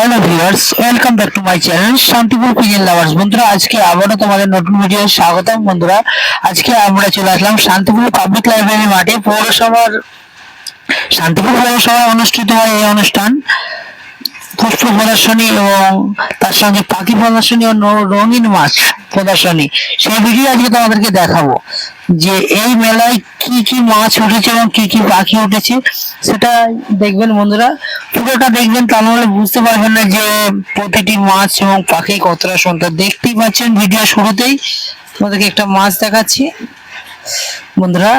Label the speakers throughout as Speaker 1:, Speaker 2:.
Speaker 1: Hello viewers, welcome back to my channel Shantipur pigeon lovers বন্ধুরা, আজকে আবারও তোমাদের নতুন ভিডিও স্বাগতম বন্ধুরা। আজকে আমরা চলে আসলাম শান্তিপুর পাবলিক লাইব্রেরি মাঠে। পৌরসভার, শান্তিপুর পৌরসভায় অনুষ্ঠিত হয় এই অনুষ্ঠান। পুষ্প প্রদর্শনী এবং তার সঙ্গে পাখি প্রদর্শনী ও রঙিন মাছ। প্রদর্শনী। সেই ভিডিও আজকে তোমাদেরকে দেখাবো যে এই মেলায় কি কি মাছ উঠেছে এবং কি কি পাখি উঠেছে, সেটা দেখবেন বন্ধুরা। পুরোটা দেখবেন, তা নাহলে বুঝতে পারবেন না যে প্রতিটি মাছ এবং পাখি কতটা সুন্দর। দেখতেই পাচ্ছেন ভিডিও শুরুতেই, তোমাদেরকে একটা মাছ দেখাচ্ছি। বন্ধুরা,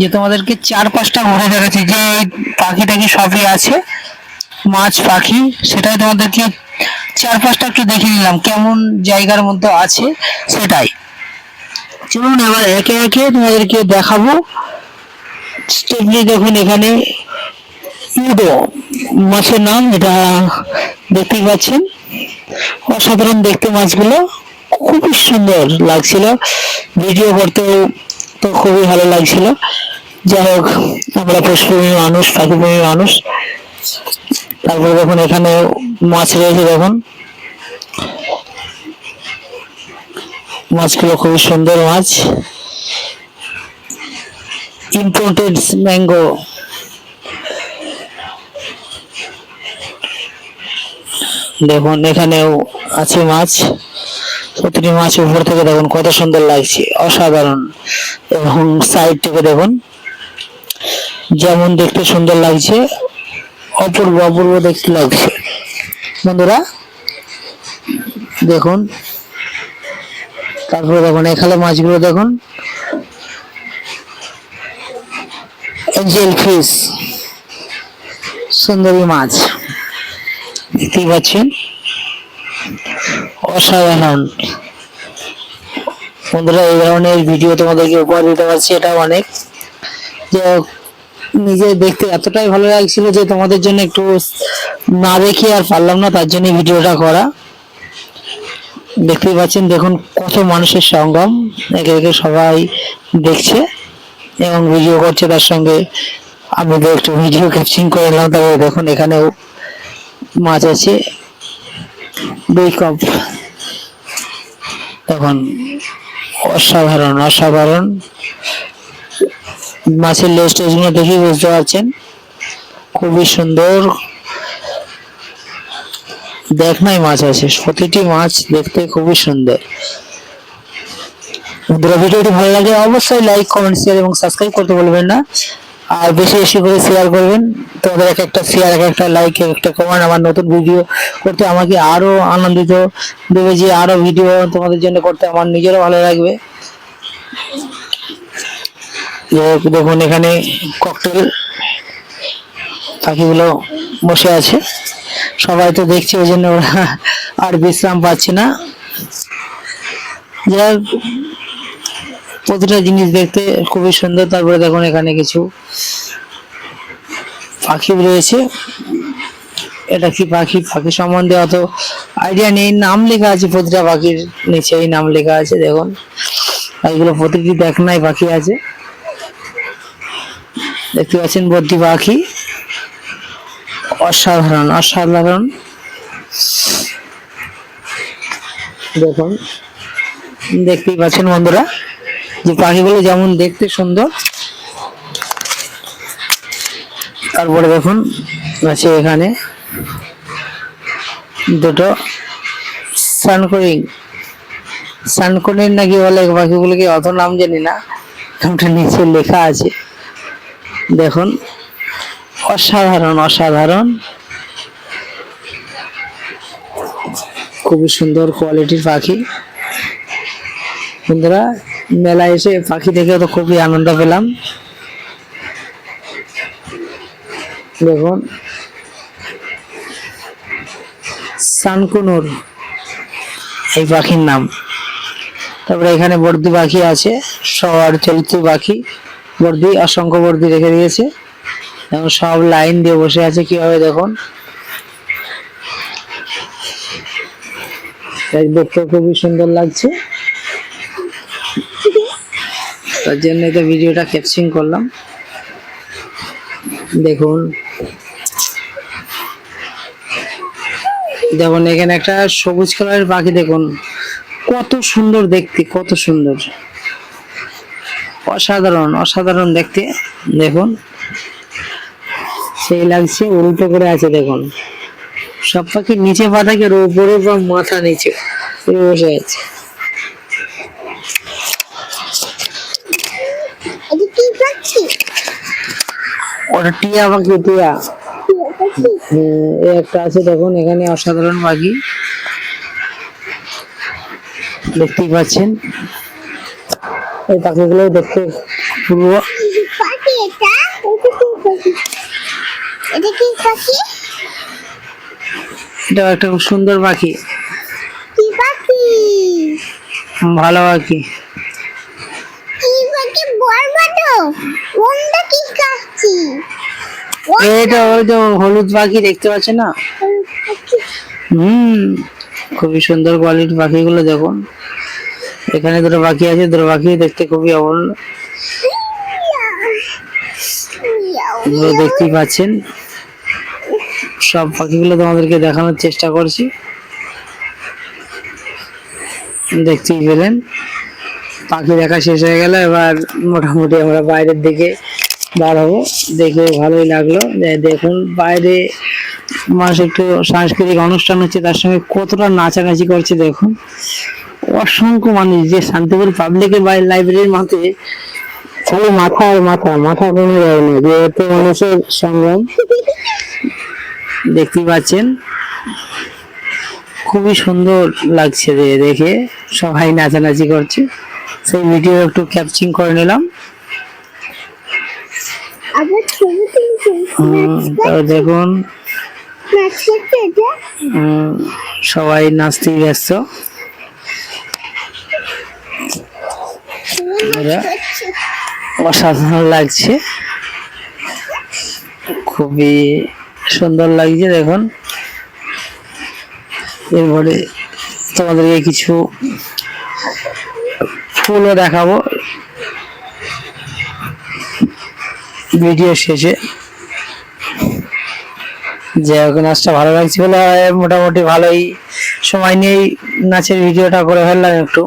Speaker 1: যে তোমাদেরকে চার পাঁচটা ঘুরে দেখাচ্ছি যে এই পাখি টাকি সবই আছে? মাছ, পাখি, সেটাই তোমাদেরকে চার পাঁচটা একটু দেখে নিলাম, কেমন জায়গার মধ্যে আছে সেটাই। চলুন এবার একে একে তোমাদেরকে দেখাবো। দেখুন এখানে ইউডো মাছের নাম এটা দেখতেই পাচ্ছেন। অসাধারণ দেখতে মাছগুলো, খুবই সুন্দর লাগছিল। ভিডিও করতেও তো খুবই ভালো লাগছিল। যাই হোক, আমরা পশুপ্রেমী মানুষ পাখিপ্রেমী মানুষ। তারপরে দেখুন এখানে মাছ রয়েছে দেখুন। মাছগুলো খুবই সুন্দর মাছ। ইম্পোর্টেড ম্যাঙ্গো দেখুন, এখানেও আছে মাছ। প্রতিটি মাছ উপর থেকে দেখুন কত সুন্দর লাগছে, অসাধারণ। এবং সাইড থেকে দেখুন, যেমন দেখতে সুন্দর লাগছে, অপূর্ব অপূর্ব দেখতে লাগছে। বন্ধুরা, দেখুন। তারপরে দেখুন, এখানে মাছগুলো দেখুন। সুন্দরী মাছ। দেখতেই পাচ্ছেন? অসাধারণ। বন্ধুরা, এই ধরনের ভিডিও তোমাদেরকে উপহার দিতে পারছি, এটা অনেক। যে নিজে দেখতে এতটাই ভালো লাগছিল যে তোমাদের জন্য একটু না দেখি আর পারলাম না, তার জন্য ভিডিওটা করা। দেখতেই পাচ্ছেন, দেখুন কত মানুষের সঙ্গম, একে একে সবাই দেখছে এবং ভিডিও করছে, তার সঙ্গে আমি একটু ভিডিও ক্যাপচিং করে নিলাম তবে দেখুন এখানেও মাছ আছে। দুই কাপ তখন অসাধারণ অসাধারণ। মাছের লেজ টেজগুলো দেখেই বুঝতে পারছেন, খুবই সুন্দর। দেখনাই মাছ আছে। প্রতিটি মাছ দেখতে খুবই সুন্দর। বন্ধুরা, ভিডিওটি ভালো লাগে অবশ্যই লাইক কমেন্ট শেয়ার এবং সাবস্ক্রাইব করতে বলবেন না। আর বেশি বেশি করে শেয়ার করবেন। তোমাদের এক একটা শেয়ার এক একটা লাইক এক একটা কমেন্ট আমার নতুন ভিডিও করতে আমাকে আরও আনন্দিত দেবে যে আরও ভিডিও তোমাদের জন্য করতে আমার নিজেরও ভালো লাগবে। দেখুন এখানে ককটেল পাখিগুলো বসে আছে। সবাই তো দেখছে ওই জন্য ওরা আর বিশ্রাম পাচ্ছে না। যাই প্রতিটা জিনিস দেখতে খুবই সুন্দর, তারপরে দেখুন এখানে কিছু পাখি রয়েছে। এটা কি পাখি? পাখি সম্বন্ধে অত আইডিয়া নেই। নাম লেখা আছে প্রতিটা পাখির নিচে, এই নাম লেখা আছে, দেখুন। এগুলো প্রতিটি দেখ নাই পাখি আছে। দেখতে পাচ্ছেন বদ্রি পাখি। অসাধারণ অসাধারণ। দেখুন, দেখতেই পাচ্ছেন বন্ধুরা, যে পাখিগুলো যেমন দেখতে সুন্দর। তারপরে দেখুন, আছে এখানে দুটো সানকোরিং সানকোরিং নাকি বলে পাখিগুলোকে অত নাম জানি না, নামটা নিচে লেখা আছে। দেখুন অসাধারণ অসাধারণ। খুবই সুন্দর কোয়ালিটির পাখি। বন্ধুরা, মেলায় এসে পাখি দেখে তো খুবই আনন্দ পেলাম। দেখুন। সানকুনুর, এই পাখির নাম। তারপরে এখানে বর্দি পাখি আছে, সবার চরিত্র পাখি। বর্দি, অসংখ্য বর্দি রেখে দিয়েছে। এবং সব লাইন দিয়ে বসে আছে, কীভাবে দেখুন? দেখতে খুবই সুন্দর লাগছে। তার জন্য তো ভিডিওটা ক্যাপচিং করলাম। দেখুন। দেখুন, এখানে একটা সবুজ কালারের পাখি, দেখুন। কত সুন্দর দেখতে, কত সুন্দর। অসাধারণ অসাধারণ দেখতে। দেখুন। সেই লাগছে উল্টো করে আছে দেখুন। সব পাখি নিচে পা থাকে আর উপরে বা মাথা নিচে বসে আছে। ওটা টিয়া পাখি টিয়া। এই একটা আছে দেখুন এখানে অসাধারণ পাখি। দেখতেই পাচ্ছেন। এই পাখিগুলো দেখতে পুরো
Speaker 2: পাখি এটা এটা কি পাখি? এটা কি পাখি
Speaker 1: এটা একটা খুব সুন্দর পাখি।
Speaker 2: কি পাখি?
Speaker 1: ভালো পাখি। এইটা ওই যে হলুদ পাখি দেখতে পাচ্ছেন না? হুম খুবই সুন্দর কোয়ালিটির পাখিগুলো দেখুন। এখানে দুটো পাখি আছে দুটো পাখি দেখতে খুবই আপনারা দেখতেই পাচ্ছেন। সব পাখিগুলো তোমাদেরকে দেখানোর চেষ্টা করছি। দেখতেই পেলেন। পাখি দেখা শেষ হয়ে গেল, এবার মোটামুটি আমরা বাইরের দিকে বার দেখে ভালোই লাগল যে দেখুন, বাইরে মানুষ একটু সাংস্কৃতিক অনুষ্ঠান হচ্ছে, তার সঙ্গে কতটা নাচানাচি করছে দেখুন। অসংখ্য মানুষ যে শান্তিপুর পাবলিকের বাইরে লাইব্রেরির মাঠে খালি মাথা আর মাথা মাথা কমে যায় না যে এত মানুষের সংগ্রাম। দেখতেই পাচ্ছেন। খুবই সুন্দর লাগছে দেখে। সবাই নাচানাচি করছে। সেই ভিডিও একটু ক্যাপচিং করে নিলাম। দেখুন। সবাই নাচতেই ব্যস্ত। অসাধারণ লাগছে। খুবই সুন্দর লাগছে, দেখুন। এরপরে তোমাদেরকে কিছু ফুলও দেখাবো। ভিডিও শেষে। যে নাচটা ভালো লাগছে বলে মোটামুটি ভালোই সময় নিয়েই নাচের ভিডিওটা করে ফেললাম একটু।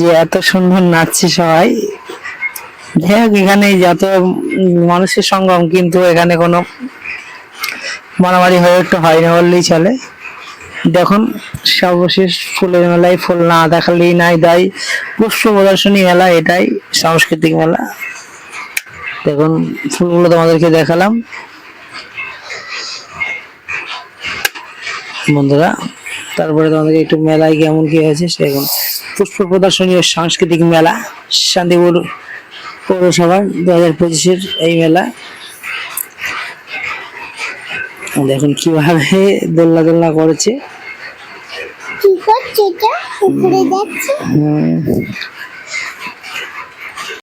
Speaker 1: যে এত সুন্দর নাচছে সবাই। যাই এখানে যত মানুষের সঙ্গম, কিন্তু এখানে কোনো মারামারি হয়ে একটু হয় না বললেই চলে। দেখুন, সর্বশেষ ফুলের মেলায় ফুল না দেখালেই নাই দায়। পুষ্প প্রদর্শনী মেলা এটাই, সাংস্কৃতিক মেলা। দেখুন, ফুলগুলো তোমাদেরকে দেখালাম। বন্ধুরা, তারপরে তোমাদেরকে একটু মেলায় কেমন কি হয়েছে সেরকম পুষ্প প্রদর্শনী ও সাংস্কৃতিক মেলা, শান্তিপুর পৌরসভার দু হাজার পঁচিশের এই মেলা। দেখুন কীভাবে দোল্লা দোল্লা করেছে।
Speaker 2: কি করছে এটা? উপরে যাচ্ছে।
Speaker 1: হুম,